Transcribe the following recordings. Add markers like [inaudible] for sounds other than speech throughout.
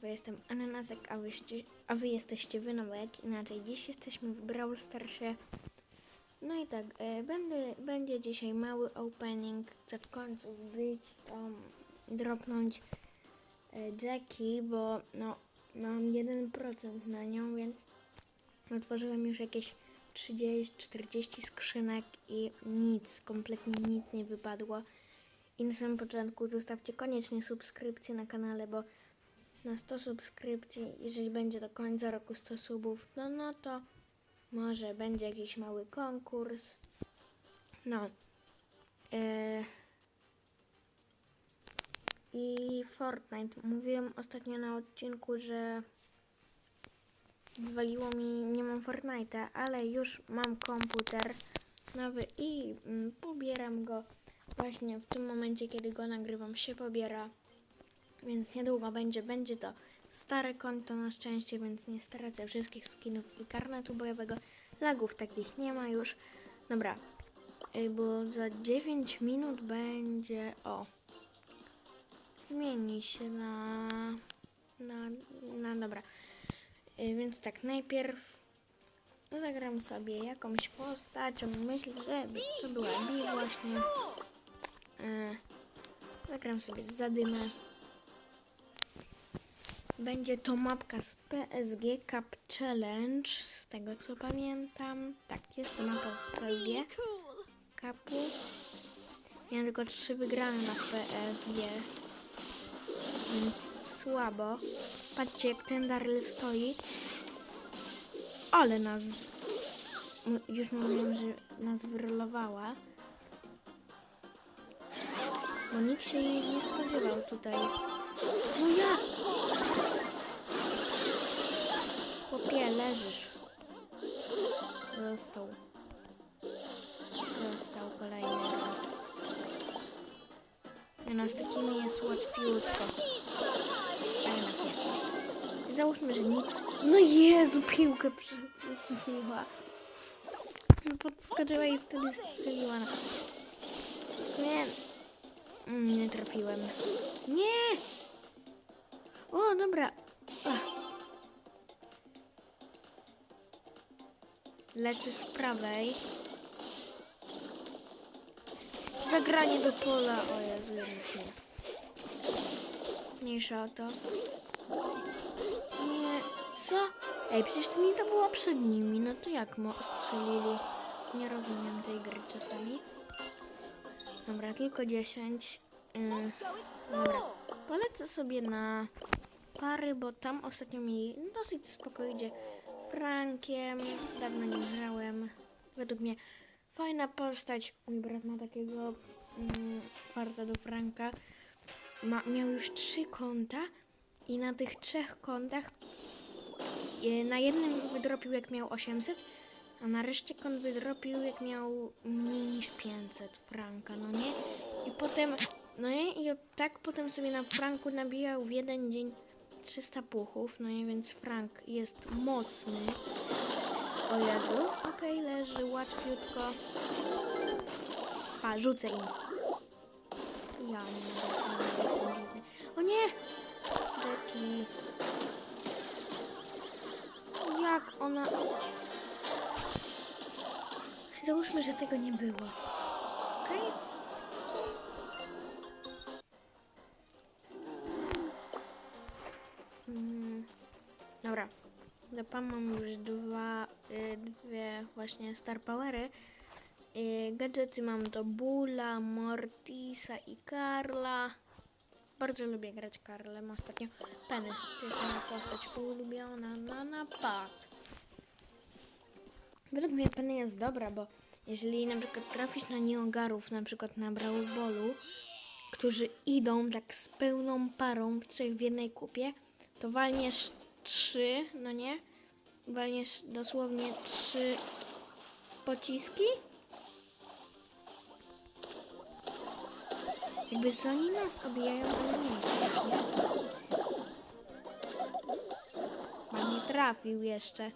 Bo jestem Ananasek, a wy, a wy jesteście Wynowek. Inaczej, dziś jesteśmy w Brawl Starsie. No i tak, e, będę, będzie dzisiaj mały opening. Chcę w końcu wbić tą, dropnąć e, Jackie, bo no, mam 1% na nią, więc otworzyłem już jakieś 30-40 skrzynek i nic, kompletnie nic nie wypadło. I na samym początku zostawcie koniecznie subskrypcję na kanale, bo na 100 subskrypcji, jeżeli będzie do końca roku 100 subów, no, no to może będzie jakiś mały konkurs. No. Yy. I Fortnite. Mówiłem ostatnio na odcinku, że wywaliło mi, nie mam Fortnite'a, ale już mam komputer nowy i mm, pobieram go właśnie w tym momencie, kiedy go nagrywam, się pobiera. Więc niedługo będzie, będzie to stare konto na szczęście, więc nie stracę wszystkich skinów i karnetu bojowego. Lagów takich nie ma już. Dobra, y, bo za 9 minut będzie, o, zmieni się na, na, na dobra. Y, Więc tak, najpierw zagram sobie jakąś postacią. Myślę, że to była Bi właśnie. E, Zagram sobie zadymę. Będzie to mapka z PSG Cup Challenge, z tego co pamiętam. Tak, jest to mapa z PSG Cupu. Miałem tylko trzy wygrane na PSG, więc słabo. Patrzcie jak ten Daryl stoi. Ale nas... Już mówiłem, że nas wyrolowała. Bo nikt się jej nie spodziewał tutaj. No ja! Chłopie, leżysz. Dostał. Dostał kolejny raz. Nie no, z takimi jest łatwiutko. A jednak nie. Załóżmy, że nic. No Jezu, piłkę przestrzeliła. Podskoczyła i wtedy strzeliła. No. W sumie nie trafiłem. Nie! O, dobra. Ach. Lecę z prawej. Zagranie do pola. O Jezu, nie. Mniejsza o to. Nie. Co? Ej, przecież to nie to była przed nimi. No to jak mo strzelili? Nie rozumiem tej gry czasami. Dobra, tylko 10. Yy, dobra. Polecę sobie na pary, bo tam ostatnio mi dosyć spoko idzie. Frankiem. Dawno nie grałem. Według mnie fajna postać. Mój brat ma takiego mm, farta do Franka. Ma, miał już trzy konta i na tych trzech kontach e, na jednym wydropił jak miał 800, a na reszcie kont wydropił jak miał mniej niż 500 franka, no nie? I potem, no nie? I tak potem sobie na franku nabijał w jeden dzień 300 puchów, no nie? Więc frank jest mocny. O Jezu, okej, leży łatwiutko. A, rzucę im. Ja nie nie jestem dziwny. O nie! Jackie. Jak ona... Załóżmy, że tego nie było. Okej? Mm, Do pan mam już dwa, y, dwie właśnie Star Powery. Y, gadżety mam do Bula, Mortisa i Karla. Bardzo lubię grać Karlem ostatnio. Penny, to jest moja postać ulubiona na napad. Według mnie Penny jest dobra, bo jeżeli na przykład trafisz na nieogarów, na przykład na Brawl Ballu, którzy idą tak z pełną parą, w trzech w jednej kupie, to walniesz trzy, no nie? Walniesz dosłownie trzy pociski Jakby co oni nas obijają, ale mniejsze nie? Nie trafił jeszcze.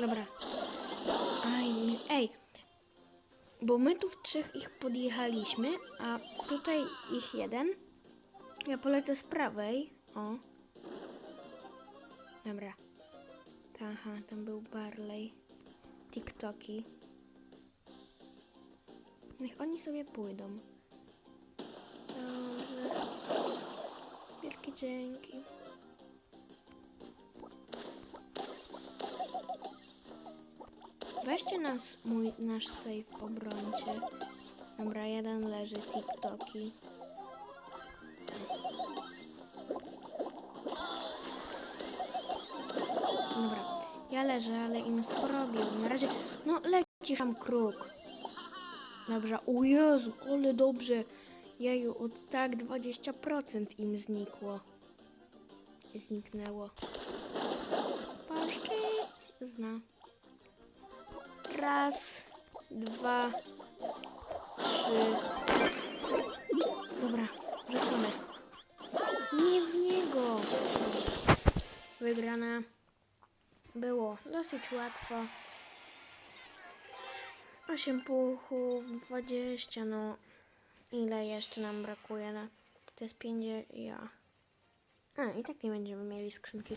Dobra. Aj, ej. Bo my tu w trzech ich podjechaliśmy, a tutaj ich jeden. Ja polecę z prawej. O. Dobra. Aha, tam był Barley. TikToki. Niech oni sobie pójdą. Dobrze. Wielkie dzięki. Weźcie nas, mój, nasz safe, obrońcie. Dobra, jeden leży, TikToki. Leżę, ale im sporobił. Na razie, no leci tam kruk. Dobrze, o Jezu, ale dobrze. Jeju, od tak 20% im znikło. Zniknęło. Płaszczyzna. Raz, dwa, trzy. Dobra, rzucone. Nie w niego. Wygrana. Było dosyć łatwo. 8 puchów, 20, no. Ile jeszcze nam brakuje na... Jest 50, ja. A, i tak nie będziemy mieli skrzynki.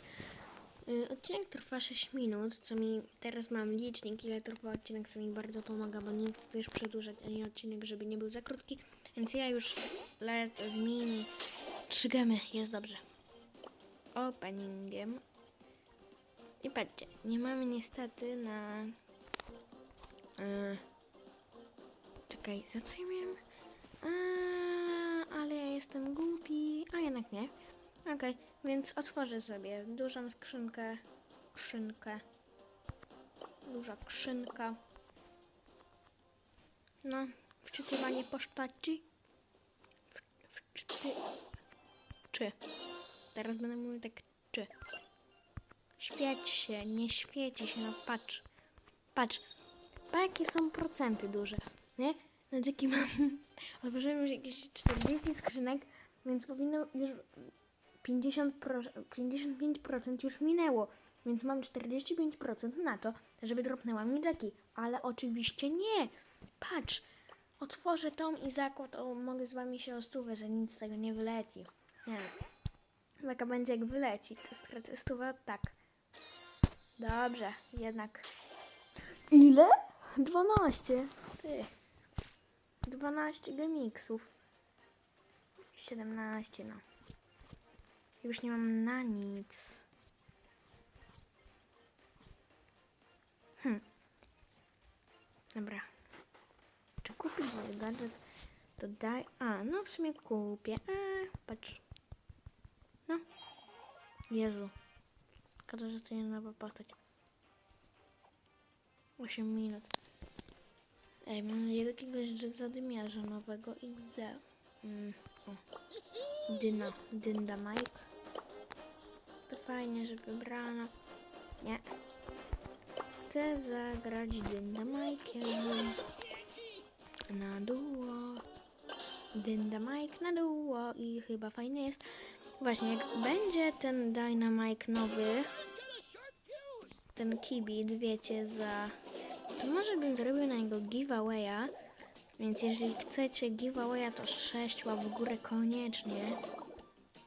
Y, Odcinek trwa 6 minut, co mi... Teraz mam licznik, ile trwa odcinek, co mi bardzo pomaga, bo nie chcę też przedłużać ani odcinek, żeby nie był za krótki. Więc ja już lecę z mini. Trzy gemy, jest dobrze. Openingiem. I patrzcie, nie mamy niestety na... E, czekaj, za co ja miałem? A, ale ja jestem głupi. A jednak nie. Okej, więc otworzę sobie dużą skrzynkę. Skrzynkę. Duża skrzynka. No, wczytywanie postaci. W, wczyty... Czy. Teraz będę mówił tak czy. Świeć się, nie świeci się, no patrz. Patrz. Pa jakie są procenty duże, nie? No dzięki mam... [laughs] Otworzyłem już jakieś 40 skrzynek, więc powinno już 50 pro, 55% już minęło. Więc mam 45% na to, żeby dropnęła mi Jackie. Ale oczywiście nie. Patrz. Otworzę tą i zakład, o, mogę z wami się o stówę, że nic z tego nie wyleci. Nie. Taka będzie jak wyleci. To stracę stówę, tak. Dobrze, jednak. Ile? 12. Ty. 12 gemiksów. 17, no. Już nie mam na nic. Hm. Dobra. Czy kupić gadżet? To daj... A, no w sumie kupię. A, patrz. No. Jezu. Szkoda, że to nie nowa postać. 8 minut. Ej, mam jakiegoś zadymiarza nowego XD. Mm, o. Dyna. Dynda Mike. To fajnie, że wybrano. Nie. Chcę zagrać Dynda Mike'iem. Na duo. Dynda Mike na duo i chyba fajny jest. Właśnie, jak będzie ten Dynamite nowy, ten kibit, wiecie, za... To może bym zrobił na niego giveawaya, więc jeżeli chcecie giveawaya, to 6 łap w górę koniecznie.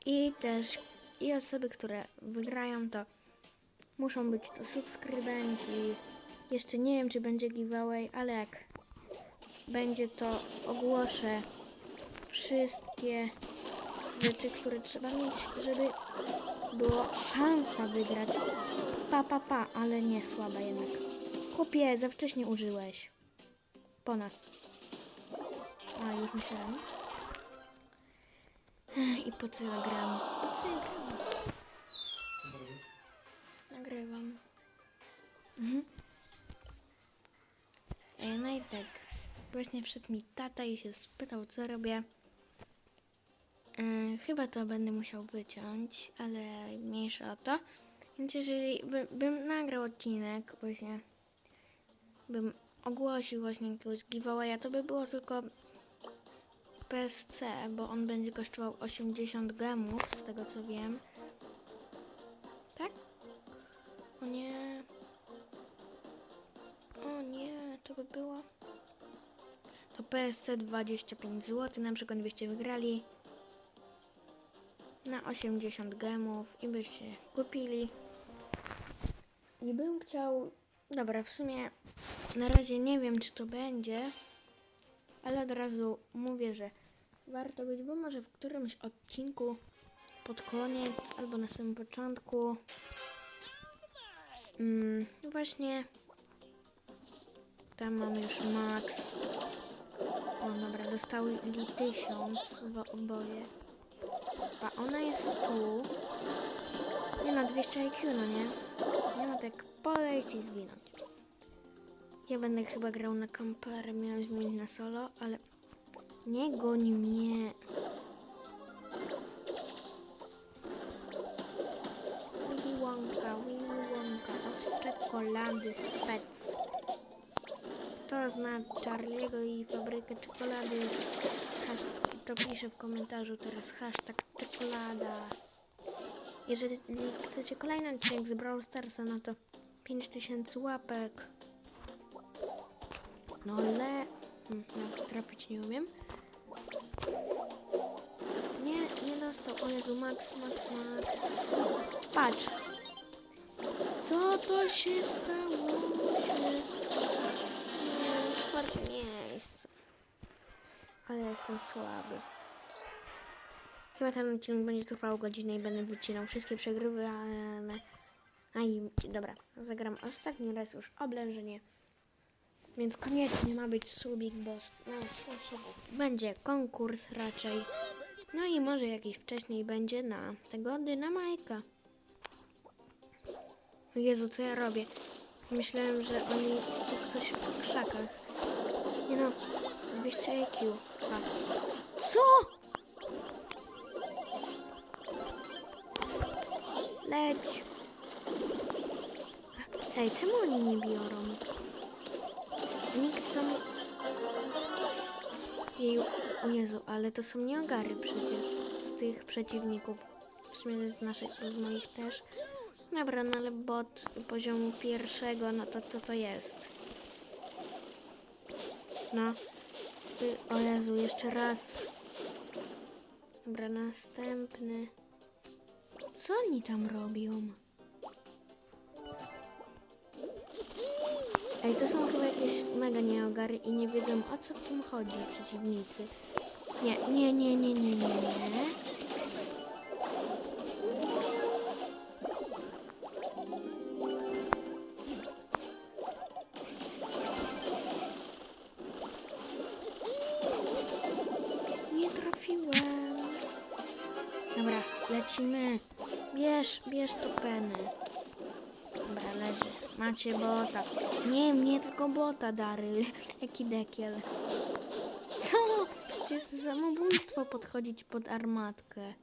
I też, i osoby, które wygrają, to muszą być to subskrybenci. Jeszcze nie wiem, czy będzie giveaway, ale jak będzie, to ogłoszę wszystkie rzeczy, które trzeba mieć, żeby było szansa wygrać. Pa, pa, pa, ale nie słaba jednak. Chłopie, za wcześnie użyłeś. Po nas. A, już myślałem. I po co ja gram? Po co ja gram? Nagrywam. Mhm. No i tak. Właśnie wszedł mi tata i się spytał, co robię. Yy, chyba to będę musiał wyciąć, ale mniejsza o to. Więc jeżeli by, bym nagrał odcinek, właśnie bym ogłosił właśnie jakiegoś giveawaya, to by było tylko PSC, bo on będzie kosztował 80 gemów, z tego co wiem. Tak? O nie. O nie, to by było. To PSC 25 zł, na przykład byście wygrali. Na 80 gemów i byście kupili. I bym chciał, dobra, w sumie na razie nie wiem, czy to będzie, ale od razu mówię, że warto być, bo może w którymś odcinku pod koniec albo na samym początku. Mm, właśnie tam mamy już max. O dobra, dostały tysiąc w oboje. A ona jest tu. Nie no, 200 IQ, no nie? Nie ma tak polejść i zginąć. Ja będę chyba grał na kamperę, miałem zmienić na solo, ale nie goń mnie. Willy Wonka, Willy Wonka, od czekolady spec. To zna Charliego i fabrykę czekolady. Hasz, to piszę w komentarzu teraz hashtag czekolada. Jeżeli chcecie kolejny odcinek z Brawl Starsa, no to 5000 łapek. No ale... No, trafić nie umiem. Nie, nie dostał. O Jezu, Max, Max, Max. Patrz. Co to się stało? Się... Ale jestem słaby. Chyba ten odcinek będzie trwał godzinę i będę wycinał wszystkie przegrywy, ale... A i dobra, zagram ostatni raz już oblężenie. Więc koniecznie ma być subik, bo na sposobów będzie konkurs raczej. No i może jakiś wcześniej będzie na tego dynamajka. Jezu, co ja robię? Myślałem, że oni tu ktoś w krzakach. Nie no, 200 IQ. Co? Leć. Ej, czemu oni nie biorą? Nikt sam... Jeju, o Jezu, ale to są nieogary przecież z tych przeciwników. W sumie z naszych, z moich też. Dobra, no ale bot poziomu pierwszego, no to co to jest? No. Y, O Jezu, jeszcze raz. Dobra, następny. Co oni tam robią? Ej, to są chyba jakieś mega nieogary i nie wiedzą o co w tym chodzi przeciwnicy. Nie, nie, nie, nie, nie, nie. Nie lecimy. Bierz, bierz to peny. Dobra, leży. Macie bota. Nie mnie, tylko bota, Daryl. [laughs] Jaki dekiel. Co? To jest samobójstwo podchodzić pod armatkę.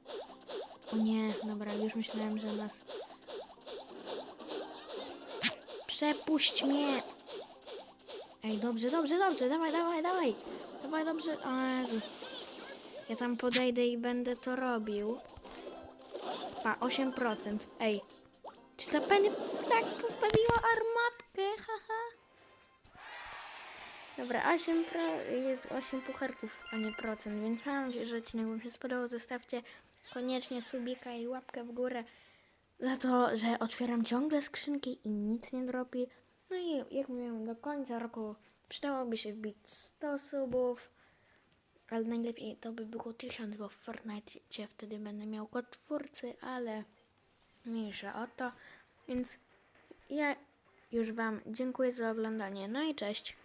O nie, dobra, już myślałem, że nas... Przepuść mnie! Ej, dobrze, dobrze, dobrze, dawaj, dawaj, dawaj! Dawaj, dobrze, o Jezu. Ja tam podejdę i będę to robił. Pa, 8%. Ej, czy ta Penny tak postawiła armatkę? Haha. Dobra, 8 pro, jest 8 pucharków, a nie procent, więc mam nadzieję, że odcinek Wam się spodobał. Zostawcie koniecznie subika i łapkę w górę za to, że otwieram ciągle skrzynki i nic nie dropi. No i jak mówiłem, do końca roku przydałoby się wbić 100 subów. Ale najlepiej to by było 1000, bo w Fortnite wtedy będę miał kod twórcy, ale mniejsza o to. Więc ja już Wam dziękuję za oglądanie. No i cześć.